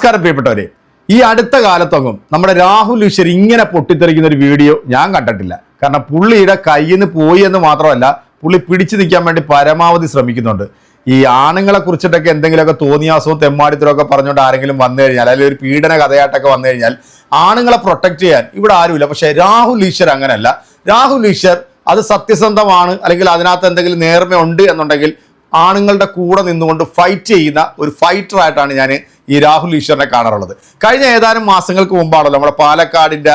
നമസ്കാരം പ്രിയപ്പെട്ടവരെ. ഈ അടുത്ത കാലത്തൊന്നും നമ്മുടെ രാഹുൽ ഈശ്വർ ഇങ്ങനെ പൊട്ടിത്തെറിക്കുന്ന ഒരു വീഡിയോ ഞാൻ കണ്ടിട്ടില്ല. കാരണം പുള്ളിയുടെ കയ്യിൽ നിന്ന് പോയി എന്ന് മാത്രമല്ല പുള്ളി പിടിച്ചു നിൽക്കാൻ വേണ്ടി പരമാവധി ശ്രമിക്കുന്നുണ്ട്. ഈ ആണുങ്ങളെ കുറിച്ചിട്ടൊക്കെ എന്തെങ്കിലുമൊക്കെ തോന്നിയാസവും തെമ്മാടിത്തരവും ഒക്കെ പറഞ്ഞുകൊണ്ട് ആരെങ്കിലും വന്നു കഴിഞ്ഞാൽ അല്ലെങ്കിൽ ഒരു പീഡന കഥയായിട്ടൊക്കെ വന്നു കഴിഞ്ഞാൽ ആണുങ്ങളെ പ്രൊട്ടക്ട് ചെയ്യാൻ ഇവിടെ ആരുമില്ല. പക്ഷേ രാഹുൽ ഈശ്വർ അങ്ങനെയല്ല രാഹുൽ ഈശ്വർ അത് സത്യസന്ധമാണ് അല്ലെങ്കിൽ അതിനകത്ത് എന്തെങ്കിലും നേർമയുണ്ട് എന്നുണ്ടെങ്കിൽ ആണുങ്ങളുടെ കൂടെ നിന്നുകൊണ്ട് ഫൈറ്റ് ചെയ്യുന്ന ഒരു ഫൈറ്റർ ആയിട്ടാണ് ഞാൻ ഈ രാഹുൽ ഈശ്വറിനെ കാണാറുള്ളത്. കഴിഞ്ഞ ഏതാനും മാസങ്ങൾക്ക് മുമ്പാണല്ലോ നമ്മുടെ പാലക്കാടിന്റെ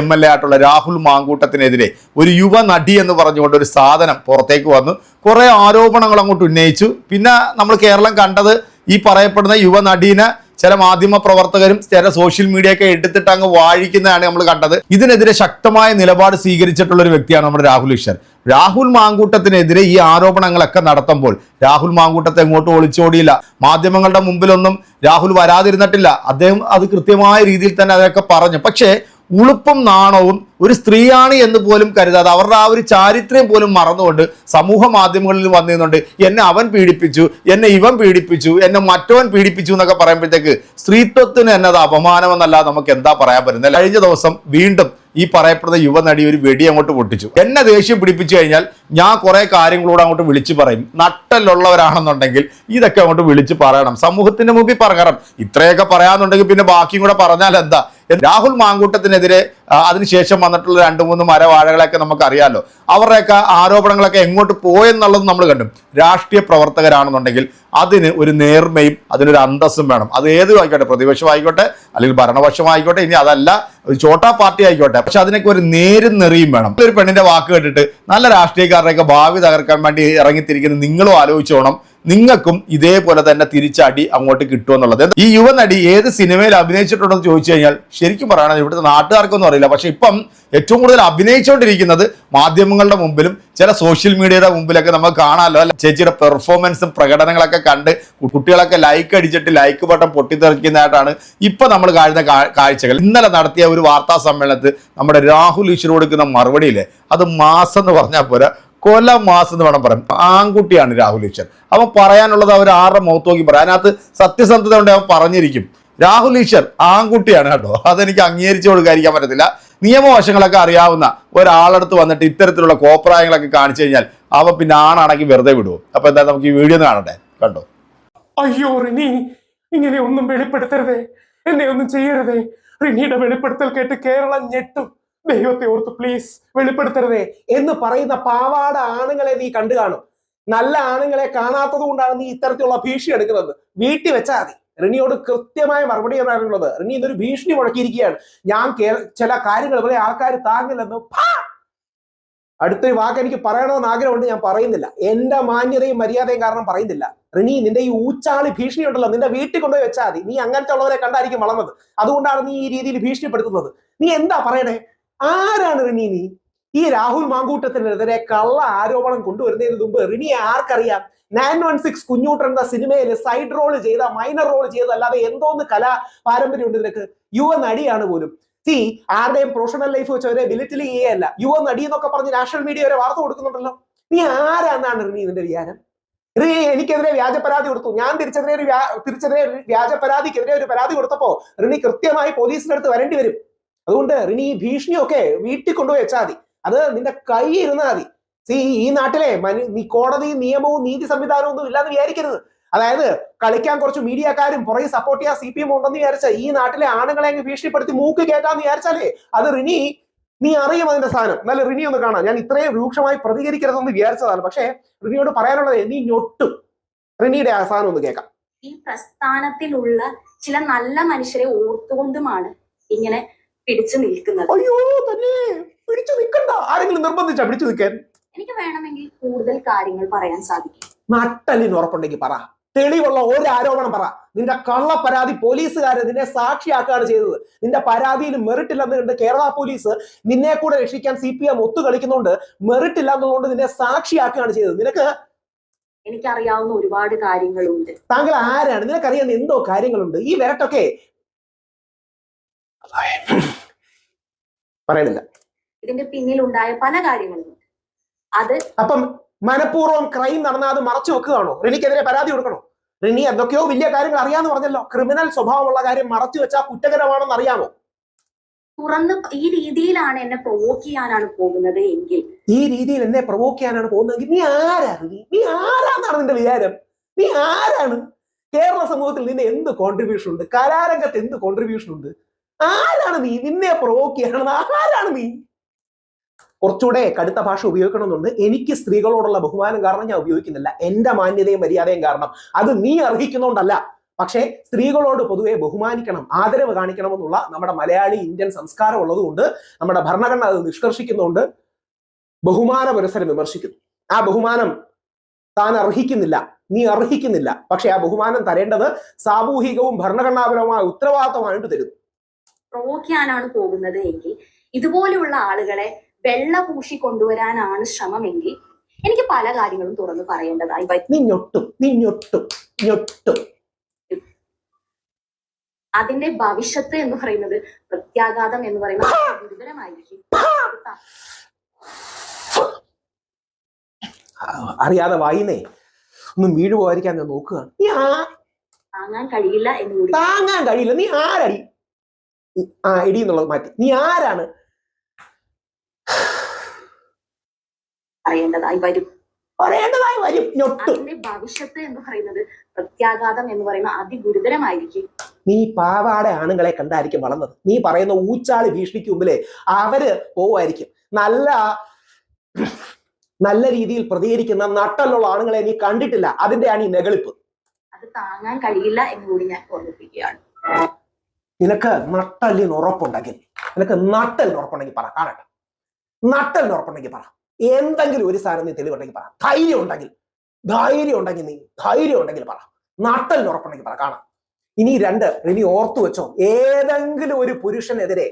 എം എൽ എ ആയിട്ടുള്ള രാഹുൽ മാങ്കൂട്ടത്തിനെതിരെ ഒരു യുവ നടി എന്ന് പറഞ്ഞുകൊണ്ട് ഒരു സാധനം പുറത്തേക്ക് വന്നു. കുറേ ആരോപണങ്ങൾ അങ്ങോട്ട് ഉന്നയിച്ചു. പിന്നെ നമ്മൾ കേരളം കണ്ടത് ഈ പറയപ്പെടുന്ന യുവ നടീനെ ചില മാധ്യമ പ്രവർത്തകരും ചില സോഷ്യൽ മീഡിയ ഒക്കെ എടുത്തിട്ട് അങ്ങ് വാഴിക്കുന്നതാണ് നമ്മൾ കണ്ടത്. ഇതിനെതിരെ ശക്തമായ നിലപാട് സ്വീകരിച്ചിട്ടുള്ള ഒരു വ്യക്തിയാണ് നമ്മുടെ രാഹുൽ ഈശ്വർ. രാഹുൽ മാങ്കൂട്ടത്തിനെതിരെ ഈ ആരോപണങ്ങളൊക്കെ നടത്തുമ്പോൾ രാഹുൽ മാങ്കൂട്ടത്തെ എങ്ങോട്ടും ഒളിച്ചോടിയില്ല. മാധ്യമങ്ങളുടെ മുമ്പിലൊന്നും രാഹുൽ വരാതിരുന്നിട്ടില്ല. അദ്ദേഹം അത് കൃത്യമായ രീതിയിൽ തന്നെ അതൊക്കെ പറഞ്ഞു. പക്ഷേ ഉളുപ്പും നാണവും ഒരു സ്ത്രീയാണ് എന്ന് പോലും കരുതാതെ അവരുടെ ആ ഒരു ചാരിത്രം പോലും മറന്നുകൊണ്ട് സമൂഹ മാധ്യമങ്ങളിൽ വന്നിരുന്നുണ്ട് എന്നെ അവൻ പീഡിപ്പിച്ചു എന്നെ ഇവൻ പീഡിപ്പിച്ചു എന്നെ മറ്റവൻ പീഡിപ്പിച്ചു എന്നൊക്കെ പറയുമ്പോഴത്തേക്ക് സ്ത്രീത്വത്തിന് എന്നത് അപമാനമെന്നല്ല അപമാനമെന്നല്ലാതെ നമുക്ക് എന്താ പറയാൻ പറ്റുന്നത്? കഴിഞ്ഞ ദിവസം വീണ്ടും ഈ പറയപ്പെടുന്ന യുവനടി ഒരു വെടി അങ്ങോട്ട് പൊട്ടിച്ചു. എന്നെ ദേഷ്യം പിടിപ്പിച്ചു കഴിഞ്ഞാൽ ഞാൻ കുറെ കാര്യങ്ങളോട് അങ്ങോട്ട് വിളിച്ചു പറയും. നട്ടലുള്ളവരാണെന്നുണ്ടെങ്കിൽ ഇതൊക്കെ അങ്ങോട്ട് വിളിച്ചു പറയണം. സമൂഹത്തിന്റെ മുമ്പിൽ പറയണം. ഇത്രയൊക്കെ പറയാന്നുണ്ടെങ്കിൽ പിന്നെ ബാക്കിയും കൂടെ പറഞ്ഞാൽ എന്താ? രാഹുൽ മാങ്കൂട്ടത്തിനെതിരെ അതിനുശേഷം വന്നിട്ടുള്ള രണ്ട് മൂന്ന് മരവാഴകളെയൊക്കെ നമുക്കറിയാമല്ലോ അവരുടെയൊക്കെ ആരോപണങ്ങളൊക്കെ എങ്ങോട്ട് പോയെന്നുള്ളത് നമ്മൾ കണ്ടു. രാഷ്ട്രീയ പ്രവർത്തകരാണെന്നുണ്ടെങ്കിൽ അതിന് ഒരു നേർമയും അതിനൊരു അന്തസ്സും വേണം. അത് ഏതും ആയിക്കോട്ടെ പ്രതിപക്ഷമായിക്കോട്ടെ? അല്ലെങ്കിൽ ഭരണപക്ഷമായിക്കോട്ടെ? ഇനി അതല്ല. ഒരു ചോട്ടാ പാർട്ടി ആയിക്കോട്ടെ. പക്ഷെ അതിനൊക്കെ ഒരു നേരും നെറിയും വേണം. ഒരു പെണ്ണിന്റെ വാക്ക് കേട്ടിട്ട് നല്ല രാഷ്ട്രീയക്കാരുടെയൊക്കെ ഭാവി തകർക്കാൻ വേണ്ടി ഇറങ്ങിത്തിരിക്കുന്ന നിങ്ങളും ആലോചിച്ചോണം നിങ്ങൾക്കും ഇതേപോലെ തന്നെ തിരിച്ചടി അങ്ങോട്ട് കിട്ടുമെന്നുള്ളത്. ഈ യുവനടി ഏത് സിനിമയിൽ അഭിനയിച്ചിട്ടുണ്ടെന്ന് ചോദിച്ചു കഴിഞ്ഞാൽ ശരിക്കും പറയണത് ഇവിടുത്തെ നാട്ടുകാർക്കൊന്നും അറിയില്ല. പക്ഷെ ഇപ്പം ഏറ്റവും കൂടുതൽ അഭിനയിച്ചുകൊണ്ടിരിക്കുന്നത് മാധ്യമങ്ങളുടെ മുമ്പിലും ചില സോഷ്യൽ മീഡിയയുടെ മുമ്പിലൊക്കെ നമുക്ക് കാണാമല്ലോ. ചേച്ചിയുടെ പെർഫോമൻസും പ്രകടനങ്ങളൊക്കെ കണ്ട് കുട്ടികളൊക്കെ ലൈക്ക് അടിച്ചിട്ട് ലൈക്ക് ബട്ടൺ പൊട്ടിത്തെറിക്കുന്നതായിട്ടാണ് ഇപ്പം നമ്മൾ കാണുന്ന കാഴ്ചകൾ. ഇന്നലെ നടത്തിയ ഒരു വാർത്താ സമ്മേളനത്തിൽ നമ്മുടെ രാഹുൽ ഈശ്വർ കൊടുക്കുന്ന മറുപടിയില്ലേ അത് മാസം എന്ന് പറഞ്ഞാൽ പോരാ കൊല മാസം എന്ന് വേണം പറയാം ആൺകുട്ടിയാണ് രാഹുൽ ഈശ്വർ അവൻ പറയാനുള്ളത് അവർ ആരുടെ മുഖത്ത് നോക്കി പറയാം. അതിനകത്ത് സത്യസന്ധത കൊണ്ട് അവൻ പറഞ്ഞിരിക്കും. രാഹുൽ ഈശ്വർ ആൺകുട്ടിയാണ് കേട്ടോ. അതെനിക്ക് അംഗീകരിച്ചു കൊടുക്കാതിരിക്കാൻ പറ്റത്തില്ല. നിയമവശങ്ങളൊക്കെ അറിയാവുന്ന ഒരാളടുത്ത് വന്നിട്ട് ഇത്തരത്തിലുള്ള കോപ്രായങ്ങളൊക്കെ കാണിച്ചു കഴിഞ്ഞാൽ അവ പിന്നെ ആണാണെങ്കിൽ വെറുതെ വിടുവോ? അപ്പൊ എന്താ നമുക്ക് ഈ വീഡിയോ കാണട്ടെ. കണ്ടോ? അയ്യോ റിനി ഇങ്ങനെ ഒന്നും വെളിപ്പെടുത്തരുതേ. എന്നെ ഒന്നും ചെയ്യരുതേ. റിനിയുടെ വെളിപ്പെടുത്തൽ കേട്ട് കേരളം ഞെട്ടും. ദൈവത്തെ ഓർത്ത് പ്ലീസ് വെളിപ്പെടുത്തരുതേ എന്ന് പറയുന്ന പാവാട ആണുങ്ങളെ നീ കണ്ടു കാണും. നല്ല ആണുങ്ങളെ കാണാത്തത് കൊണ്ടാണ് നീ ഇത്തരത്തിലുള്ള ഭീഷണി എടുക്കുന്നത്. വീട്ടിൽ വെച്ചാൽ മതി. റിനിയോട് കൃത്യമായ മറുപടി പറയാനുള്ളത്. റിനി ഇന്നൊരു ഭീഷണി മുഴക്കിയിരിക്കുകയാണ്. ഞാൻ ചില കാര്യങ്ങൾ പോലെ ആൾക്കാർ താങ്ങില്ലെന്ന്! അടുത്തൊരു വാക്ക് എനിക്ക് പറയണമെന്ന് ആഗ്രഹമുണ്ട് ഞാൻ പറയുന്നില്ല. എന്റെ മാന്യതയും മര്യാദയും കാരണം പറയുന്നില്ല. റിനി നിന്റെ ഈ ഊച്ചാളി ഭീഷണി ഉണ്ടല്ലോ. നിന്റെ വീട്ടിൽ കൊണ്ടുപോയി വെച്ചാൽ മതി. നീ അങ്ങനത്തെ ഉള്ളവരെ കണ്ടായിരിക്കും വളർന്നത്. അതുകൊണ്ടാണ് നീ ഈ രീതിയിൽ ഭീഷണിപ്പെടുത്തുന്നത്. നീ എന്താ പറയണേ? ആരാണ് റിനി ഈ രാഹുൽ മാങ്കൂട്ടത്തിനെതിരെ കള്ള ആരോപണം കൊണ്ടുവരുന്നതിന് മുമ്പ് റിനിയെ ആർക്കറിയാം? നയൻ വൺ സിക്സ് കുഞ്ഞൂട്ടൻ എന്ന സിനിമയിൽ സൈഡ് റോൾ ചെയ്ത മൈനർ റോൾ ചെയ്ത അല്ലാതെ എന്തോന്ന് കലാ പാരമ്പര്യം ഉണ്ട് നിനക്ക്? യുവ നടിയാണ് പോലും. സി ആരുടെയും പ്രൊഫഷണൽ ലൈഫ് വെച്ച് അവരെ ബിലിറ്റിൽ ചെയ്യല്ല യുവ നടി എന്നൊക്കെ പറഞ്ഞ് നാഷണൽ മീഡിയ വരെ വാർത്ത കൊടുക്കുന്നുണ്ടല്ലോ. നീ ആരാന്നാണ് റിനി ഇതിന്റെ വിചാരം? റിനി എനിക്കെതിരെ വ്യാജ പരാതി കൊടുത്തു. ഞാൻ തിരിച്ചെതിരെ ഒരു തിരിച്ചെതിരെ വ്യാജ പരാതിക്കെതിരെ ഒരു പരാതി കൊടുത്തപ്പോ റിനി കൃത്യമായി പോലീസിന്റെ അടുത്ത് വരേണ്ടി വരും. അതുകൊണ്ട് റിനി ഈ ഭീഷണിയൊക്കെ വീട്ടിൽ കൊണ്ടുപോയി വെച്ചാൽ മതി. അത് നിന്റെ കൈ ഇരുന്നാൽ മതി. സി ഈ നാട്ടിലെ നീ കോടതി നിയമവും നീതി സംവിധാനവും ഒന്നും ഇല്ലാന്ന് വിചാരിക്കരുത്. അതായത് കളിക്കാൻ കുറച്ച് മീഡിയക്കാരും പുറകെ സപ്പോർട്ട് ചെയ്യാൻ സി പി എം ഉണ്ടെന്ന് വിചാരിച്ച ഈ നാട്ടിലെ ആണുങ്ങളെ അങ്ങ് ഭീഷണിപ്പെടുത്തി മൂക്ക് കേട്ടാന്ന് വിചാരിച്ചാലേ അത് റിനി നീ അറിയും അതിന്റെ സാധനം. നല്ല റിനി ഒന്ന് കാണാം. ഞാൻ ഇത്രയും രൂക്ഷമായി പ്രതികരിക്കരുതെന്ന് വിചാരിച്ചതാണ്. പക്ഷേ റിനിയോട് പറയാനുള്ളത് നീ ഞൊട്ടും. റിനിയുടെ ആ ഒന്ന് കേൾക്കാം. ഈ പ്രസ്ഥാനത്തിലുള്ള ചില നല്ല മനുഷ്യരെ ഓർത്തുകൊണ്ടുമാണ് ഇങ്ങനെ പിടിച്ചു നിൽക്കുന്നത്. അയ്യോ തന്നെ. പിടിച്ചു നിൽക്കണ്ട. ആരെങ്കിലും നിർബന്ധിച്ചാ പിടിച്ചു നിൽക്കാൻ? എനിക്ക് വേണമെങ്കിൽ കൂടുതൽ കാര്യങ്ങൾ പറയാൻ സാധിക്കും. നട്ടലിന് ഉറപ്പുണ്ടെങ്കിൽ പറ. തെളിവുള്ള ഒരു ആരോപണം പറ. നിന്റെ കള്ള പരാതി പോലീസുകാര് നിന്നെ സാക്ഷിയാക്കുകയാണ് ചെയ്തത്. നിന്റെ പരാതിയിൽ മെറിറ്റ് ഇല്ലെന്ന് കണ്ട് കേരള പോലീസ് നിന്നെ കൂടെ രക്ഷിക്കാൻ സി പി എം ഒത്തു കളിക്കുന്നുണ്ട് മെറിറ്റ് ഇല്ലാത്തതുകൊണ്ട് നിന്നെ സാക്ഷിയാക്കുകയാണ് ചെയ്തത്. നിനക്ക്? എനിക്കറിയാവുന്ന ഒരുപാട് കാര്യങ്ങളുണ്ട്. താങ്കൾ ആരാണ്? നിനക്കറിയാവുന്ന എന്തോ കാര്യങ്ങളുണ്ട്? ഈ വിരട്ടൊക്കെ പറയണില്ല. ഇതിന്റെ പിന്നിലുണ്ടായ പല കാര്യങ്ങളും. അത് അപ്പം മനഃപൂർവം ക്രൈം നടന്നാൽ അത് മറച്ചു വെക്കുകയാണോ? റിനിക്കെതിരെ പരാതി കൊടുക്കണോ? റിനി എന്തൊക്കെയോ വലിയ കാര്യങ്ങൾ അറിയാന്ന് പറഞ്ഞല്ലോ. ക്രിമിനൽ സ്വഭാവമുള്ള കാര്യം മറച്ചു വെച്ചാൽ കുറ്റകരമാണെന്ന് അറിയാമോ? തുറന്ന് ഈ രീതിയിലാണ് എന്നെ പ്രൊവോക്ക് ചെയ്യാനാണ് പോകുന്നത് എങ്കിൽ. ഈ രീതിയിൽ എന്നെ പ്രൊവോക്ക് ചെയ്യാനാണ് പോകുന്നതെങ്കിൽ നീ ആരാണ് നീ ആരാന്നാണ് നിന്റെ വിചാരം? നീ ആരാണ്? കേരള സമൂഹത്തിൽ നിന്ന് എന്ത് കോൺട്രിബ്യൂഷൻ ഉണ്ട്? കലാരംഗത്ത് എന്ത് കോൺട്രിബ്യൂഷൻ ഉണ്ട്? ആരാണ് നീ? നിന്നെ പ്രൊവോക്ക് ചെയ്യണമെന്ന് ആരാണ് നീ? കുറച്ചുകൂടെ കടുത്ത ഭാഷ ഉപയോഗിക്കണമെന്നുണ്ട്. എനിക്ക് സ്ത്രീകളോടുള്ള ബഹുമാനം കാരണം ഞാൻ ഉപയോഗിക്കുന്നില്ല. എന്റെ മാന്യതയും മര്യാദയും കാരണം. അത് നീ അർഹിക്കുന്നോണ്ടല്ല. പക്ഷേ സ്ത്രീകളോട് പൊതുവെ ബഹുമാനിക്കണം ആദരവ് കാണിക്കണമെന്നുള്ള നമ്മുടെ മലയാളി ഇന്ത്യൻ സംസ്കാരം ഉള്ളതുകൊണ്ട് നമ്മുടെ ഭരണഘടന അത് നിഷ്കർഷിക്കുന്നുണ്ട് ബഹുമാന പുരസരം വിമർശിക്കുന്നു. ആ ബഹുമാനം താൻ അർഹിക്കുന്നില്ല. നീ അർഹിക്കുന്നില്ല. പക്ഷെ ആ ബഹുമാനം തരേണ്ടത് സാമൂഹികവും ഭരണഘടനാപരവുമായ ഉത്തരവാദിത്തമായിട്ട് തരുന്നു. പ്രൊവോക്ക് ചെയ്യാനാണ് പോകുന്നത് എങ്കിൽ ഇതുപോലെയുള്ള ആളുകളെ വെള്ള പൂശി കൊണ്ടുവരാനാണ് ശ്രമമെങ്കിൽ എനിക്ക് പല കാര്യങ്ങളും തുറന്ന് പറയേണ്ടതായി വരും. നീ ഞൊട്ടും നീ ഞൊട്ടും ഞൊട്ടും. അതിന്റെ ഭവിഷ്യത്ത് എന്ന് പറയുന്നത് പ്രത്യാഘാതം എന്ന് പറയുന്നത് ഗുരുതരമായിരിക്കും. അറിയാതെ വായിന്നേ ഒന്ന് വീഴു പോകാതിരിക്കാൻ ഞാൻ നോക്കുകയാണ്. താങ്ങാൻ കഴിയില്ല എന്ന് കൂടി. താങ്ങാൻ കഴിയില്ല. നീ ആരടി? ആ എടി എന്നുള്ളത് മാറ്റി. നീ ആരാണ്? പറയേണ്ടതായി വരും. പറയേണ്ടതായി വരും. അതിന്റെ ഭവിഷ്യത്ത് എന്ന് പറയുന്നത് പ്രത്യാഘാതം എന്ന് പറയുന്ന അതിഗുരുതരമായിരിക്കും. നീ പാവാടെ ആണുങ്ങളെ കണ്ടായിരിക്കും വളർന്നത്. നീ പറയുന്ന ഊച്ചാളി ഭീഷണിക്ക് മുമ്പിലേ അവർ പോവായിരിക്കും നല്ല നല്ല രീതിയിൽ പ്രതികരിക്കുന്ന നട്ടലുള്ള ആണുങ്ങളെ നീ കണ്ടിട്ടില്ല. അതിന്റെയാണ് ഈ നെകളിപ്പ് അത് താങ്ങാൻ കഴിയില്ല എന്ന് കൂടി ഞാൻ ഓർമ്മിപ്പിക്കുകയാണ്. നിനക്ക് നട്ടലിന് ഉറപ്പുണ്ടെങ്കിൽ നിനക്ക് നട്ടലിന് ഉറപ്പുണ്ടെങ്കിൽ പറ കാണട്ടെ. നട്ടലിന് ഉറപ്പുണ്ടെങ്കിൽ പറ. എന്തെങ്കിലും ഒരു സാധനം നീ തെളിവുണ്ടെങ്കിൽ പറ. ധൈര്യം ഉണ്ടെങ്കിൽ ധൈര്യം ഉണ്ടെങ്കിൽ നീ ധൈര്യം ഉണ്ടെങ്കിൽ പറ. നട്ടലിന് ഉറപ്പുണ്ടെങ്കിൽ പറ കാണാം. ഇനി രണ്ട് ഇനി ഓർത്തു വെച്ചോ ഏതെങ്കിലും ഒരു പുരുഷനെതിരെ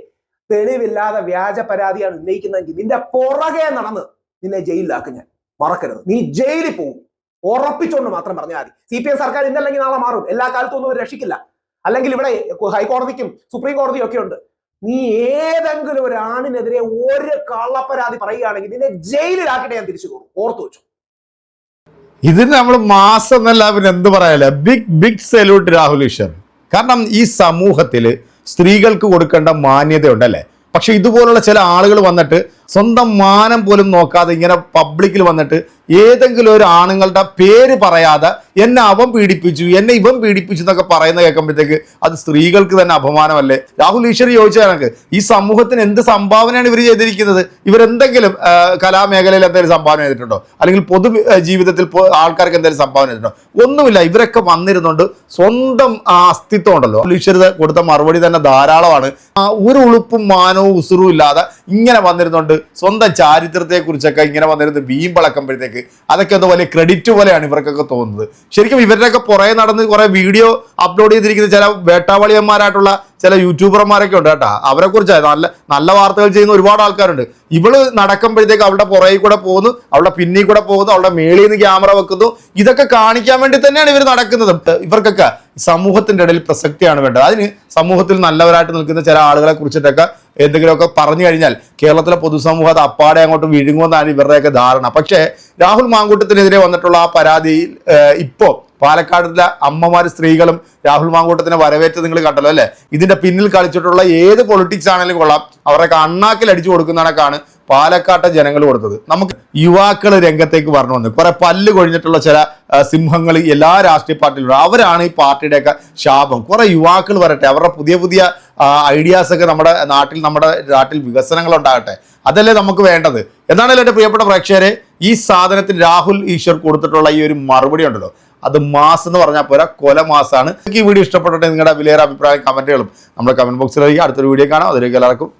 തെളിവില്ലാതെ വ്യാജ പരാതിയാണ് ഉന്നയിക്കുന്നതെങ്കിൽ നിന്റെ പുറകെ നടന്ന് നിന്നെ ജയിലിലാക്കും ഞാൻ. മറക്കരുത്. നീ ജയിലിൽ പോകും ഉറപ്പിച്ചുകൊണ്ട് മാത്രം പറഞ്ഞാൽ മതി. സി പി എം സർക്കാർ ഇന്നല്ലെങ്കിൽ നാളെ മാറും. എല്ലാ കാലത്തും ഒന്നും രക്ഷിക്കില്ല. അല്ലെങ്കിൽ ഇവിടെ ഹൈക്കോടതിക്കും സുപ്രീം കോടതിയും ഒക്കെ ഉണ്ട്. നീ ഏതെങ്കിലും ഒരു ആണിനെതിരെ ഒരു കള്ളപ്പരാതി പറയുകയാണെങ്കിൽ നിന്നെ ജയിലിലാക്കിട്ട് ഞാൻ തിരിച്ചു പോകും. ഓർത്തു വെച്ചു. ഇതിന് നമ്മൾ മാസം എന്നല്ല പിന്നെ എന്ത് പറയാല big big salute Rahul Easwar. കാരണം ഈ സമൂഹത്തിൽ സ്ത്രീകൾക്ക് കൊടുക്കേണ്ട മാന്യതയുണ്ടല്ലേ? പക്ഷെ ഇതുപോലുള്ള ചില ആളുകൾ വന്നിട്ട് സ്വന്തം മാനം പോലും നോക്കാതെ ഇങ്ങനെ പബ്ലിക്കിൽ വന്നിട്ട് ഏതെങ്കിലും ഒരു ആണുങ്ങളുടെ പേര് പറയാതെ എന്നെ അവൻ പീഡിപ്പിച്ചു എന്നെ ഇവൻ പീഡിപ്പിച്ചു എന്നൊക്കെ പറയുന്ന കേൾക്കുമ്പോഴത്തേക്ക് അത് സ്ത്രീകൾക്ക് തന്നെ അപമാനമല്ലേ? രാഹുൽ ഈശ്വർ ചോദിച്ചാൽ കണക്ക്. ഈ സമൂഹത്തിന് എന്ത് സംഭാവനയാണ് ഇവർ ചെയ്തിരിക്കുന്നത്? ഇവരെന്തെങ്കിലും കലാമേഖലയിൽ എന്തെങ്കിലും സംഭാവന ചെയ്തിട്ടുണ്ടോ? അല്ലെങ്കിൽ പൊതു ജീവിതത്തിൽ ആൾക്കാർക്ക് എന്തെങ്കിലും സംഭാവന ചെയ്തിട്ടുണ്ടോ? ഒന്നുമില്ല ഇവരൊക്കെ വന്നിരുന്നുണ്ട് സ്വന്തം അസ്തിത്വം ഉണ്ടല്ലോ. ഈശ്വർ കൊടുത്ത മറുപടി തന്നെ ധാരാളമാണ്. ഒരു ഉളുപ്പും മാനവും ഉസുറും ഇല്ലാതെ ഇങ്ങനെ വന്നിരുന്നുണ്ട് സ്വന്തം ചാരിത്രത്തെ കുറിച്ചൊക്കെ ഇങ്ങനെ വന്നിരുന്ന് വീമ്പളക്കുമ്പോഴത്തേക്ക് അതൊക്കെ എന്തോ വലിയ ക്രെഡിറ്റ് പോലെയാണ് ഇവർക്കൊക്കെ തോന്നുന്നത്. ശരിക്കും ഇവരുടെയൊക്കെ പുറകെ നടന്ന് കുറേ വീഡിയോ അപ്ലോഡ് ചെയ്തിരിക്കുന്ന ചില വേട്ടാവളിയന്മാരായിട്ടുള്ള ചില യൂട്യൂബർമാരൊക്കെ ഉണ്ട് കേട്ടോ. അവരെ കുറിച്ച് നല്ല നല്ല വാർത്തകൾ ചെയ്യുന്ന ഒരുപാട് ആൾക്കാരുണ്ട്. ഇവൾ നടക്കുമ്പോഴത്തേക്ക് അവളുടെ പുറകിൽ കൂടെ പോകുന്നു അവളുടെ പിന്നിൽ കൂടെ പോകുന്നു അവളുടെ മേളിൽ നിന്ന് ക്യാമറ വെക്കുന്നു. ഇതൊക്കെ കാണിക്കാൻ വേണ്ടി തന്നെയാണ് ഇവർ നടക്കുന്നത്. ഇവർക്കൊക്കെ സമൂഹത്തിന്റെ ഇടയിൽ പ്രസക്തിയാണ് വേണ്ടത്. അതിന് സമൂഹത്തിൽ നല്ലവരായിട്ട് നിൽക്കുന്ന ചില ആളുകളെ കുറിച്ചിട്ടൊക്കെ എന്തെങ്കിലുമൊക്കെ പറഞ്ഞു കഴിഞ്ഞാൽ കേരളത്തിലെ പൊതുസമൂഹം അത് അപ്പാടെ അങ്ങോട്ട് വിഴുങ്ങുമെന്നാണ് ഇവരുടെയൊക്കെ ധാരണ. പക്ഷേ രാഹുൽ മാങ്കൂട്ടത്തിനെതിരെ വന്നിട്ടുള്ള ആ പരാതിയിൽ ഇപ്പോൾ ഇപ്പോ പാലക്കാടിലെ അമ്മമാർ സ്ത്രീകളും രാഹുൽ മാങ്കൂട്ടത്തിനെ വരവേറ്റ് നിങ്ങൾ കണ്ടല്ലോ അല്ലേ? ഇതിന്റെ പിന്നിൽ കളിച്ചിട്ടുള്ള ഏത് പൊളിറ്റിക്സ് ആണെങ്കിലും കൊള്ളാം. അവരൊക്കെ അണ്ണാക്കിൽ അടിച്ചു കൊടുക്കുന്ന കണക്കാണ് പാലക്കാട്ടെ ജനങ്ങൾ കൊടുത്തത്. നമുക്ക് യുവാക്കൾ രംഗത്തേക്ക് പറഞ്ഞു വന്നു കുറെ പല്ല് കൊഴിഞ്ഞിട്ടുള്ള ചില സിംഹങ്ങൾ എല്ലാ രാഷ്ട്രീയ പാർട്ടിയിലും അവരാണ് ഈ പാർട്ടിയുടെയൊക്കെ ശാപം. കുറെ യുവാക്കൾ വരട്ടെ. അവരുടെ പുതിയ പുതിയ ഐഡിയാസ് ഒക്കെ നമ്മുടെ നാട്ടിൽ നമ്മുടെ നാട്ടിൽ വികസനങ്ങൾ ഉണ്ടാകട്ടെ അതല്ലേ നമുക്ക് വേണ്ടത്. എന്താണല്ലോ എന്റെ പ്രിയപ്പെട്ട പ്രേക്ഷകരെ ഈ സാധനത്തിന് രാഹുൽ ഈശ്വർ കൊടുത്തിട്ടുള്ള ഈ ഒരു മറുപടി ഉണ്ടല്ലോ. അത് മാസം എന്ന് പറഞ്ഞാൽ പോരാ കൊല മാസമാണ് എനിക്ക് ഈ വീഡിയോ ഇഷ്ടപ്പെട്ടിട്ട് നിങ്ങളുടെ വിലയേറെ അഭിപ്രായം കമന്റുകളും നമ്മുടെ കമന്റ് ബോക്സിൽ അടുത്തൊരു വീഡിയോ കാണാം. അതിലേക്ക് എല്ലാവർക്കും